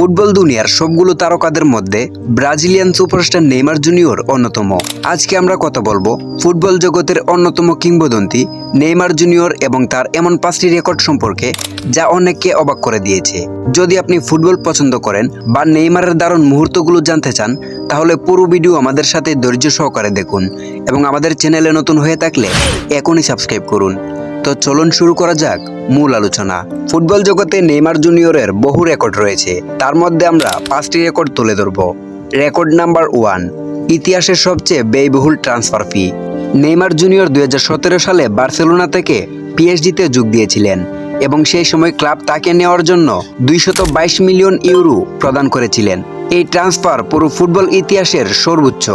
Football দুনিয়ার সবগুলো তারকাদের মধ্যে ব্রাজিলিয়ান সুপারস্টার নেইমার জুনিয়র অন্যতম। আজকে আমরা কথা বলব ফুটবল জগতের অন্যতম কিংবদন্তি নেইমার জুনিয়র এবং তার এমন পাঁচটি রেকর্ড সম্পর্কে, যা অনেককে অবাক করে দিয়েছে। যদি আপনি ফুটবল পছন্দ করেন বা নেইমারের দারুণ মুহূর্তগুলো জানতে চান, তাহলে পুরো ভিডিও আমাদের সাথে ধৈর্য সহকারে দেখুন এবং আমাদের চ্যানেলে নতুন হয়ে থাকলে এখনই সাবস্ক্রাইব করুন। তো চলুন শুরু করা যাক। মূল আলোচনা। ফুটবল জগতে নেইমার জুনিয়রের বহু রেকর্ড রয়েছে। তার মধ্যে আমরা পাঁচটি রেকর্ড তুলে ধরব। রেকর্ড নাম্বার ওয়ান, ইতিহাসের সবচেয়ে ব্যয়বহুল ট্রান্সফার ফি। নেইমার জুনিয়র দুই হাজার সতেরো সালে বার্সেলোনা থেকে পিএসজিতে যোগ দিয়েছিলেন এবং সেই সময় ক্লাব তাকে নেওয়ার জন্য দুইশত মিলিয়ন ইউরো প্রদান করেছিলেন। এই ট্রান্সফার পুরো ফুটবল ইতিহাসের সর্বোচ্চ।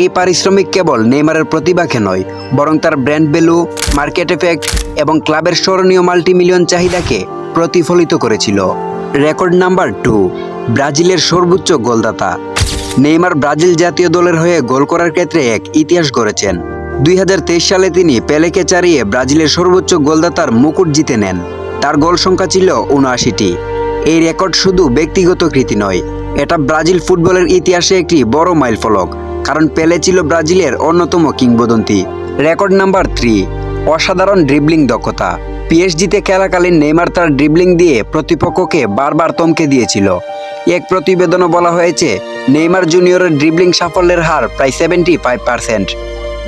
এই পারিশ্রমিক কেবল নেইমারের প্রতিভাকে নয়, বরং তার ব্র্যান্ড ভ্যালু মার্কেট এফেক্ট এবং ক্লাবের স্মরণীয় মাল্টিমিলিয়ন চাহিদাকে প্রতিফলিত করেছিল। রেকর্ড নাম্বার টু ব্রাজিলের সর্বোচ্চ গোলদাতা। নেইমার ব্রাজিল জাতীয় দলের হয়ে গোল করার ক্ষেত্রে এক ইতিহাস গড়েছেন। দুই হাজার তেইশ সালে তিনি পেলেকে চারিয়ে ব্রাজিলের সর্বোচ্চ গোলদাতার মুকুট জিতে নেন। তার গোল সংখ্যা ছিল উনআশিটি এই রেকর্ড শুধু ব্যক্তিগত কৃতি নয় এটা ব্রাজিল ফুটবলের ইতিহাসে একটি বড় মাইলফলক, কারণ পেলে ছিল ব্রাজিলের অন্যতম কিংবদন্তি। রেকর্ড নাম্বার থ্রি, অসাধারণ ড্রিবলিং দক্ষতা। পিএসজিতে খেলাকালীন নেইমার তার ড্রিবলিং দিয়ে প্রতিপক্ষকে বারবার তমকে দিয়েছিল। এক প্রতিবেদনে বলা হয়েছে, নেইমার জুনিয়রের ড্রিবলিং সাফল্যের হার প্রায় সেভেন্টি ফাইভ পার্সেন্ট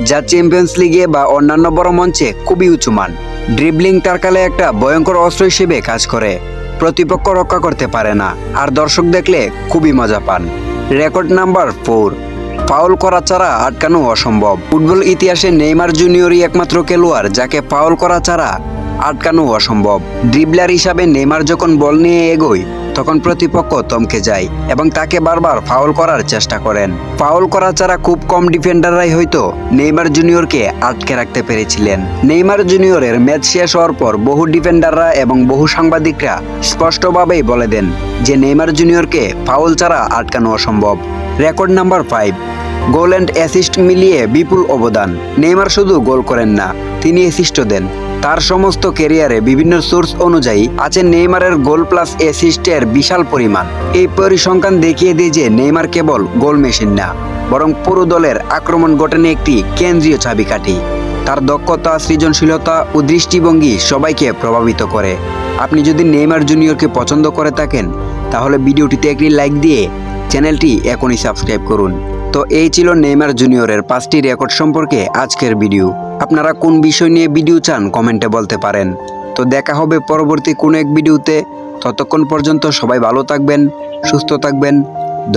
যা চ্যাম্পিয়ন্স লিগে বা অন্যান্য বড় মঞ্চে খুবই উঁচু মান। ড্রিবলিং তার কালে একটা ভয়ঙ্কর অস্ত্র হিসেবে কাজ করে। প্রতিপক্ষ রক্ষা করতে পারে না। আর দর্শক দেখলে খুবই মজা পান। Record number four. ফাউল করা ছাড়া আটকানো অসম্ভব। ফুটবল ইতিহাসে নেইমার জুনিয়রই একমাত্র খেলোয়াড় যাকে ফাউল করা ছাড়া আটকানো অসম্ভব। ড্রিবলার হিসাবে নেইমার যখন বল নিয়ে এগোয় তখন প্রতিপক্ষ তমকে যায় এবং তাকে বারবার ফাউল করার চেষ্টা করেন। ফাউল করা ছাড়া খুব কম ডিফেন্ডাররাই হয়তো নেইমার জুনিয়রকে আটকে রাখতে পেরেছিলেন। নেইমার জুনিয়রের ম্যাচ শেষ হওয়ার পর বহু ডিফেন্ডাররা এবং বহু সাংবাদিকরা স্পষ্টভাবেই বলে দেন যে নেইমার জুনিয়রকে ফাউল ছাড়া আটকানো অসম্ভব। Record number five, goal and assist মিলিয়ে বিপুল অবদান। নেইমার শুধু গোল করেন না, তিনি অ্যাসিস্টও দেন। তার সমস্ত ক্যারিয়ারে বিভিন্ন সোর্স অনুযায়ী আছে নেইমারের গোল প্লাস অ্যাসিস্টের বিশাল পরিমাণ। এই পরিসংখ্যান দেখিয়ে দিয়ে যে নেইমার কেবল গোল মেশিন না, বরং পুরো দলের আক্রমণ গঠনে একটি কেন্দ্রীয় চাবিকাঠি। তার দক্ষতা, সৃজনশীলতা ও দৃষ্টিভঙ্গি সবাইকে প্রভাবিত করে। আপনি যদি নেইমার জুনিয়রকে পছন্দ করে থাকেন, তাহলে ভিডিওটিতে একটি লাইক দিয়ে চ্যানেলটি এখনই সাবস্ক্রাইব করুন। তো এই ছিল নেইমার জুনিয়রের পাঁচটি রেকর্ড সম্পর্কে আজকের ভিডিও। আপনারা কোন বিষয় নিয়ে ভিডিও চান কমেন্টে বলতে পারেন। তো দেখা হবে পরবর্তী কোনো এক ভিডিওতে। ততক্ষণ পর্যন্ত সবাই ভালো থাকবেন, সুস্থ থাকবেন।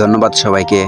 ধন্যবাদ সবাইকে।